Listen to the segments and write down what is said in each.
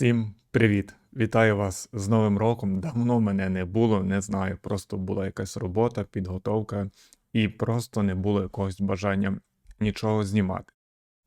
Всім привіт! Вітаю вас з Новим роком. Давно мене не було, не знаю. Просто була якась робота, підготовка, і просто не було якогось бажання нічого знімати.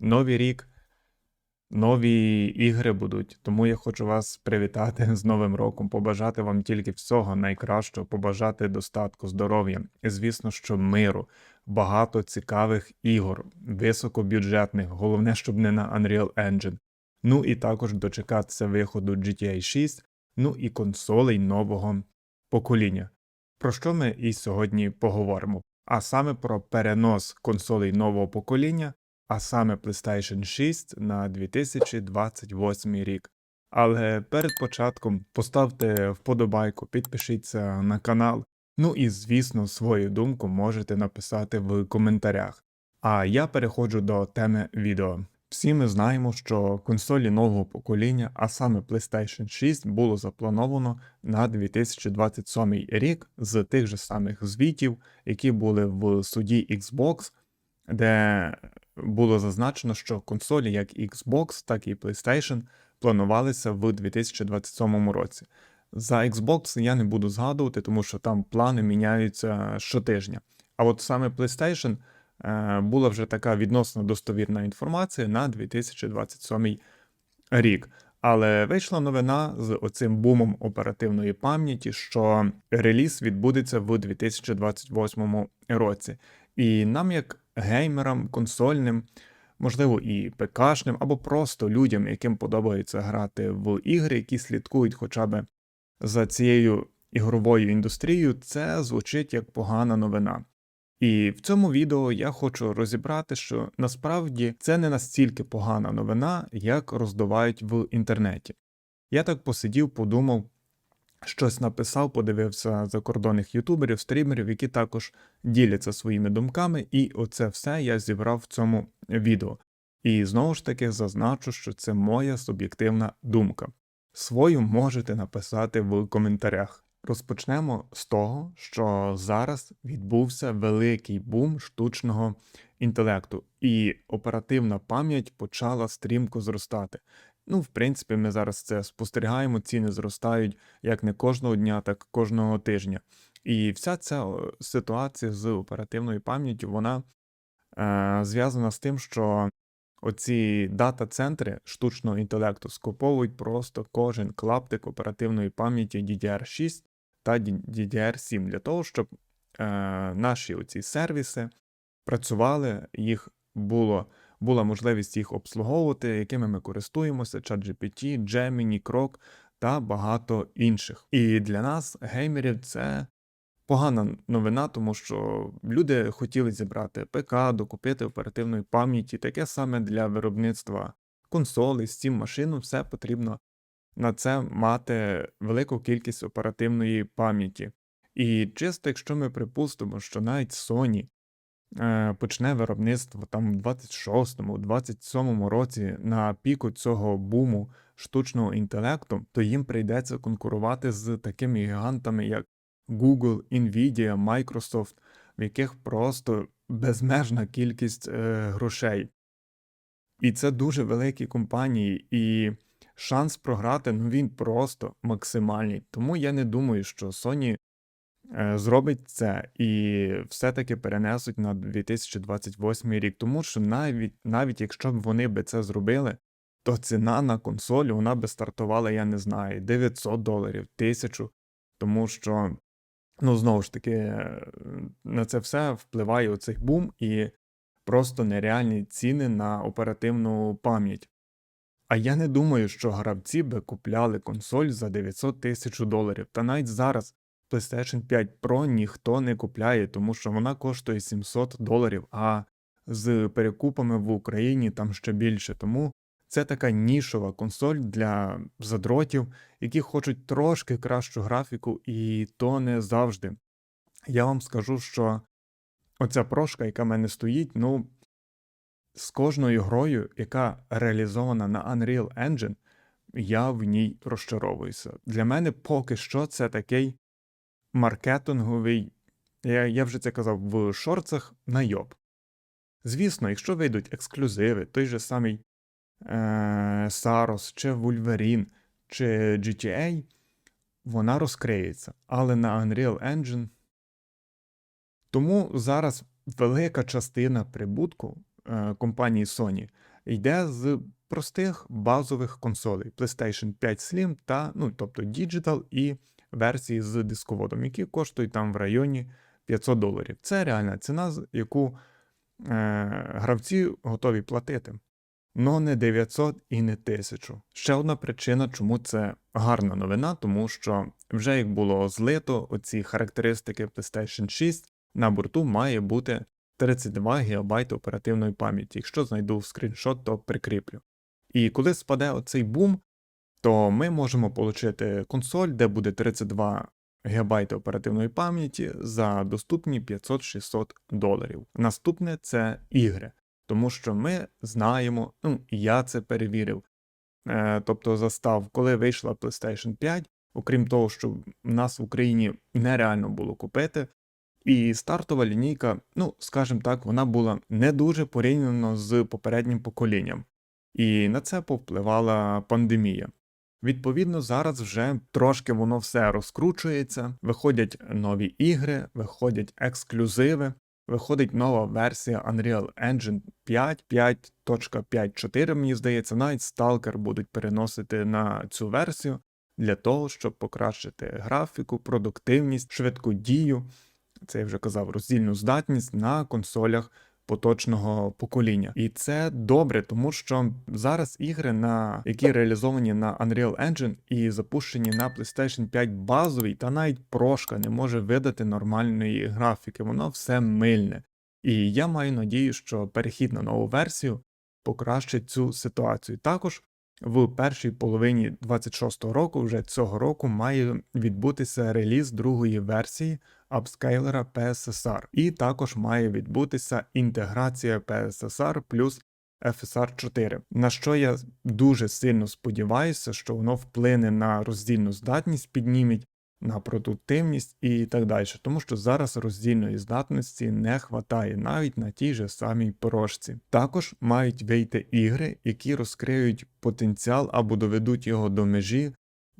Новий рік, нові ігри будуть, тому я хочу вас привітати з Новим роком, побажати вам тільки всього найкращого, побажати достатку, здоров'я і, звісно, що миру, багато цікавих ігор, високобюджетних, головне, щоб не на Unreal Engine. Ну і також дочекатися виходу GTA 6, ну і консолей нового покоління. Про що ми і сьогодні поговоримо? А саме про перенос консолей нового покоління, а саме PlayStation 6 на 2028 рік. Але перед початком поставте вподобайку, підпишіться на канал. Ну і, звісно, свою думку можете написати в коментарях. А я переходжу до теми відео. Всі ми знаємо, що консолі нового покоління, а саме PlayStation 6, було заплановано на 2027 рік з тих же самих звітів, які були в суді Xbox, де було зазначено, що консолі як Xbox, так і PlayStation планувалися в 2027 році. За Xbox я не буду згадувати, тому що там плани міняються щотижня. А от саме PlayStation була вже така відносно достовірна інформація на 2027 рік. Але вийшла новина з оцим бумом оперативної пам'яті, що реліз відбудеться в 2028 році. І нам, як геймерам, консольним, можливо, і ПКшним, або просто людям, яким подобається грати в ігри, які слідкують хоча б за цією ігровою індустрією, це звучить як погана новина. І в цьому відео я хочу розібрати, що насправді це не настільки погана новина, як роздувають в інтернеті. Я так посидів, подумав, щось написав, подивився закордонних ютуберів, стрімерів, які також діляться своїми думками, і оце все я зібрав в цьому відео. І знову ж таки зазначу, що це моя суб'єктивна думка. Свою можете написати в коментарях. Розпочнемо з того, що зараз відбувся великий бум штучного інтелекту, і оперативна пам'ять почала стрімко зростати. Ну, в принципі, ми зараз це спостерігаємо, ціни зростають як не кожного дня, так і кожного тижня. І вся ця ситуація з оперативною пам'яттю вона е, зв'язана з тим, що оці дата-центри штучного інтелекту скуповують просто кожен клаптик оперативної пам'яті DDR6 та DDR7 для того, щоб е, наші оці сервіси працювали, їх було, була можливість їх обслуговувати, якими ми користуємося: ChatGPT, Gemini, Croc та багато інших. І для нас, геймерів, це погана новина, тому що люди хотіли зібрати ПК, докупити оперативної пам'яті, таке саме для виробництва консолей, Steam машину, все потрібно на це мати велику кількість оперативної пам'яті. І чисто, якщо ми припустимо, що навіть Sony е, почне виробництво там в 26-му, 27-му році на піку цього буму штучного інтелекту, то їм прийдеться конкурувати з такими гігантами, як Google, Nvidia, Microsoft, в яких просто безмежна кількість е, грошей. І це дуже великі компанії. і шанс програти ну він просто максимальний. Тому я не думаю, що Sony е, зробить це і все-таки перенесуть на 2028 рік. Тому що навіть навіть якщо б вони би це зробили, то ціна на консоль вона би стартувала, я не знаю, 900 доларів, 1000. Тому що, ну, знову ж таки, е, на це все впливає оцей бум і просто нереальні ціни на оперативну пам'ять. А я не думаю, що гравці би купляли консоль за 900 тисяч доларів. Та навіть зараз PlayStation 5 Pro ніхто не купляє, тому що вона коштує 700 доларів, а з перекупами в Україні там ще більше. Тому це така нішова консоль для задротів, які хочуть трошки кращу графіку, і то не завжди. Я вам скажу, що оця прошка, яка в мене стоїть, ну з кожною грою, яка реалізована на Unreal Engine, я в ній розчаровуюся. Для мене поки що це такий маркетинговий, я я вже це казав в шорцах найоб. Звісно, якщо вийдуть ексклюзиви, той же самий е, чи Вульверін, чи GTA, вона розкриється, але на Unreal Engine. Тому зараз велика частина прибутку компанії Sony йде з простих базових консолей PlayStation 5 Slim та, ну, тобто Digital і версії з дисководом, які коштують там в районі 500 доларів. Це реальна ціна, яку е, гравці готові платити. Но не 900 і не 1000. Ще одна причина, чому це гарна новина, тому що вже як було злито, оці характеристики PlayStation 6 на борту має бути 32 ГБ оперативної пам'яті. Якщо знайду скріншот, то прикріплю. І коли спаде оцей бум, то ми можемо отримати консоль, де буде 32 ГБ оперативної пам'яті за доступні 500-600 доларів. Наступне це ігри, тому що ми знаємо, ну я це перевірив. Е, тобто застав, коли вийшла PlayStation 5, окрім того, що в нас в Україні нереально було купити. І стартова лінійка, ну скажімо так, вона була не дуже порівняно з попереднім поколінням. І на це повпливала пандемія. Відповідно, зараз вже трошки воно все розкручується, виходять нові ігри, виходять ексклюзиви, виходить нова версія Unreal Engine 5, 5.5.4, мені здається, навіть Stalker будуть переносити на цю версію для того, щоб покращити графіку, продуктивність, швидку дію, це я вже казав, роздільну здатність на консолях поточного покоління. І це добре, тому що зараз ігри, на які реалізовані на Unreal Engine і запущені на PlayStation 5 базовий, та навіть прошка не може видати нормальної графіки, воно все мильне. І я маю надію, що перехід на нову версію покращить цю ситуацію. Також в першій половині 26-го року, вже цього року, має відбутися реліз другої версії апскейлера PSSR, і також має відбутися інтеграція PSSR плюс FSR 4, на що я дуже сильно сподіваюся, що воно вплине на роздільну здатність, підніметь на продуктивність і так далі, тому що зараз роздільної здатності не хватає навіть на тій же самій порошці. Також мають вийти ігри, які розкриють потенціал або доведуть його до межі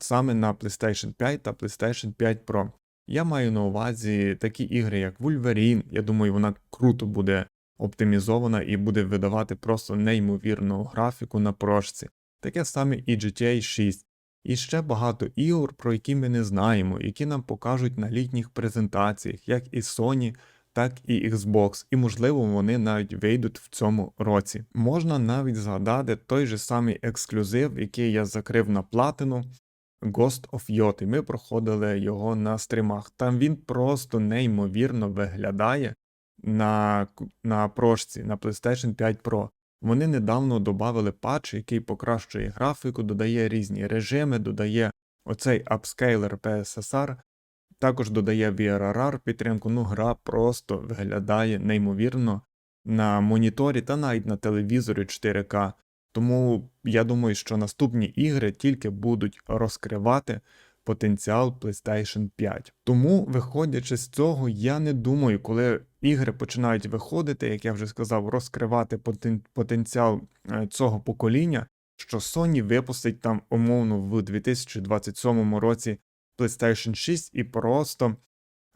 саме на PlayStation 5 та PlayStation 5 Pro. Я маю на увазі такі ігри, як Wolverine, я думаю, вона круто буде оптимізована і буде видавати просто неймовірну графіку на прошці. Таке саме і GTA 6. І ще багато ігор, про які ми не знаємо, які нам покажуть на літніх презентаціях, як і Sony, так і Xbox, і можливо вони навіть вийдуть в цьому році. Можна навіть згадати той же самий ексклюзив, який я закрив на платину. Ghost of Yoti. Ми проходили його на стрімах. Там він просто неймовірно виглядає на, на прошці, на PlayStation 5 Pro. Вони недавно додали патч, який покращує графіку, додає різні режими, додає оцей апскейлер PSSR, також додає VRRR підтримку. Ну, гра просто виглядає неймовірно на моніторі та навіть на телевізорі 4К. Тому я думаю, що наступні ігри тільки будуть розкривати потенціал PlayStation 5. Тому, виходячи з цього, я не думаю, коли ігри починають виходити, як я вже сказав, розкривати потен- потенціал е, цього покоління, що Sony випустить там умовно в 2027 році PlayStation 6 і просто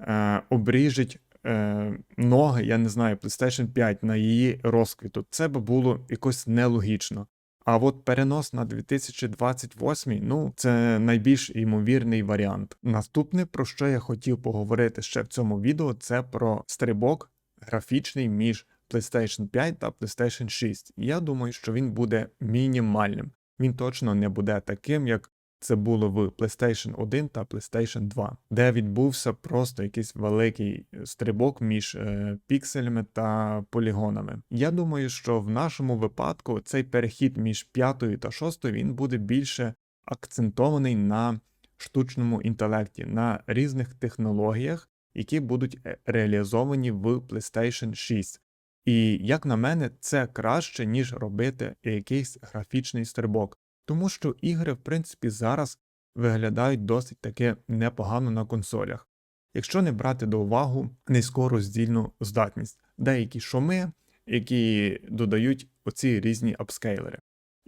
е, обріжуть е, ноги, я не знаю, PlayStation 5 на її розквіту. Це би було якось нелогічно. А от перенос на 2028, ну, це найбільш ймовірний варіант. Наступне, про що я хотів поговорити ще в цьому відео, це про стрибок графічний між PlayStation 5 та PlayStation 6. Я думаю, що він буде мінімальним. Він точно не буде таким, як це було в PlayStation 1 та PlayStation 2, де відбувся просто якийсь великий стрибок між е, пікселями та полігонами. Я думаю, що в нашому випадку цей перехід між п'ятою та шостою він буде більше акцентований на штучному інтелекті, на різних технологіях, які будуть е, реалізовані в PlayStation 6. І як на мене, це краще, ніж робити якийсь графічний стрибок. Тому що ігри, в принципі, зараз виглядають досить таки непогано на консолях, якщо не брати до уваги низьку роздільну здатність, деякі шуми, які додають оці різні апскейлери.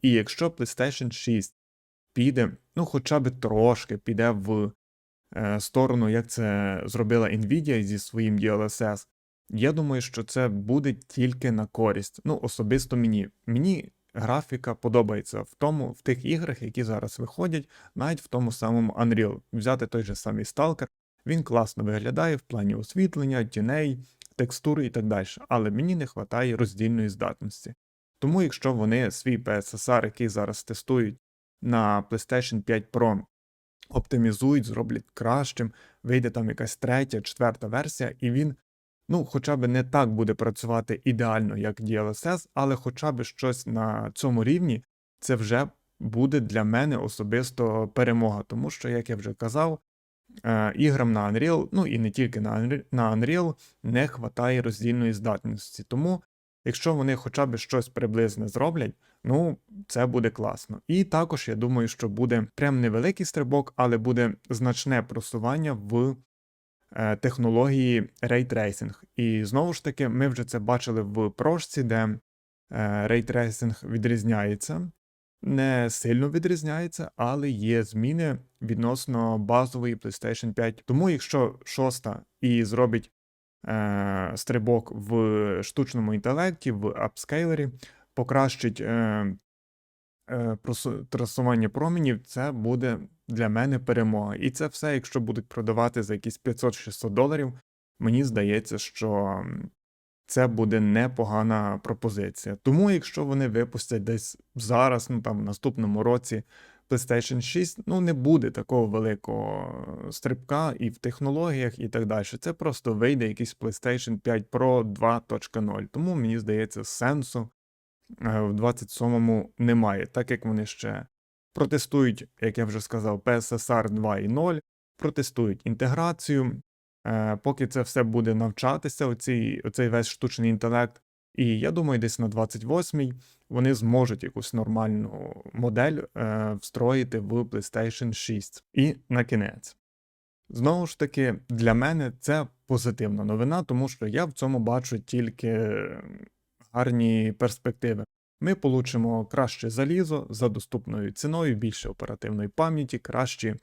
І якщо PlayStation 6 піде, ну хоча б трошки піде в е, сторону, як це зробила Nvidia зі своїм DLSS, я думаю, що це буде тільки на користь. Ну, особисто мені. Мені графіка подобається в тому, в тих іграх, які зараз виходять, навіть в тому самому Unreal. Взяти той же самий Stalker, він класно виглядає в плані освітлення, тіней, текстури і так далі. Але мені не вистачає роздільної здатності. Тому, якщо вони свій PSSR, який зараз тестують на PlayStation 5 Pro, оптимізують, зроблять кращим, вийде там якась третя, четверта версія, і він, ну, хоча б не так буде працювати ідеально, як DLSS, але хоча б щось на цьому рівні, це вже буде для мене особисто перемога. Тому що, як я вже казав, е, іграм на Unreal, ну і не тільки на Unreal, не вистачає роздільної здатності. Тому, якщо вони хоча б щось приблизне зроблять, ну це буде класно. І також я думаю, що буде прям невеликий стрибок, але буде значне просування в технології Ray Tracing. І знову ж таки, ми вже це бачили в прошці, де е, Tracing відрізняється. Не сильно відрізняється, але є зміни відносно базової PlayStation 5. Тому, якщо шоста і зробить е, стрибок в штучному інтелекті, в апскейлері, покращить е, е, трасування променів, це буде для мене перемога. І це все, якщо будуть продавати за якісь 500-600 доларів, мені здається, що це буде непогана пропозиція. Тому, якщо вони випустять десь зараз, ну там в наступному році PlayStation 6, ну не буде такого великого стрибка і в технологіях, і так далі. Це просто вийде якийсь PlayStation 5 Pro 2.0. Тому мені здається, сенсу е, в 27-му немає, так як вони ще протестують, як я вже сказав, PSSR 2.0, протестують інтеграцію. Е, Поки це все буде навчатися, оцій, оцей весь штучний інтелект. І я думаю, десь на 28-й вони зможуть якусь нормальну модель е, встроїти в PlayStation 6. І на кінець. Знову ж таки, для мене це позитивна новина, тому що я в цьому бачу тільки гарні перспективи. Ми получимо краще залізо за доступною ціною, більше оперативної пам'яті, кращі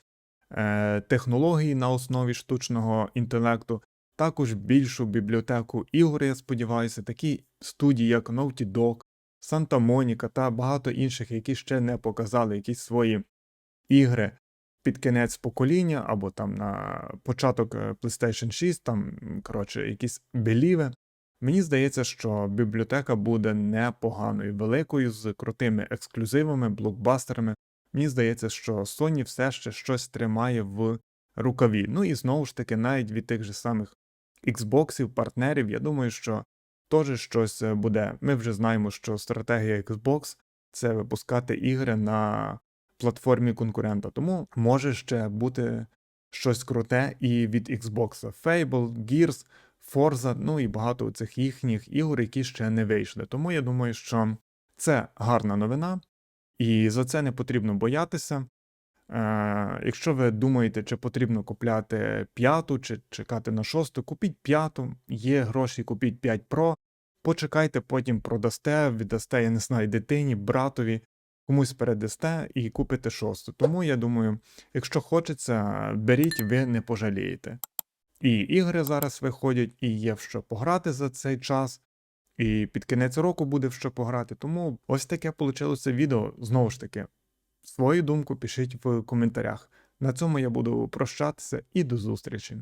е, технології на основі штучного інтелекту, також більшу бібліотеку ігор, я сподіваюся, такі студії, як Naughty Dog, Santa Monica та багато інших, які ще не показали якісь свої ігри під кінець покоління або там на початок е, PlayStation 6, там, коротше, якісь беліве. Мені здається, що бібліотека буде непоганою, великою, з крутими ексклюзивами, блокбастерами. Мені здається, що Sony все ще щось тримає в рукаві. Ну і знову ж таки, навіть від тих же самих Xbox, партнерів, я думаю, що теж щось е, буде. Ми вже знаємо, що стратегія Xbox це випускати ігри на платформі конкурента. Тому може ще бути щось круте і від Xbox. Fable, Gears, Forza, ну і багато цих їхніх ігор, які ще не вийшли. Тому я думаю, що це гарна новина, і за це не потрібно боятися. Е, якщо ви думаєте, чи потрібно купляти п'яту, чи чекати на шосту, купіть п'яту, є гроші, купіть 5 Pro, почекайте, потім продасте, віддасте, я не знаю, дитині, братові, комусь передасте і купите шосту. Тому я думаю, якщо хочеться, беріть, ви не пожалієте. І ігри зараз виходять, і є в що пограти за цей час. І під кінець року буде в що пограти. Тому ось таке вийшло відео. Знову ж таки, свою думку пишіть в коментарях. На цьому я буду прощатися і до зустрічі.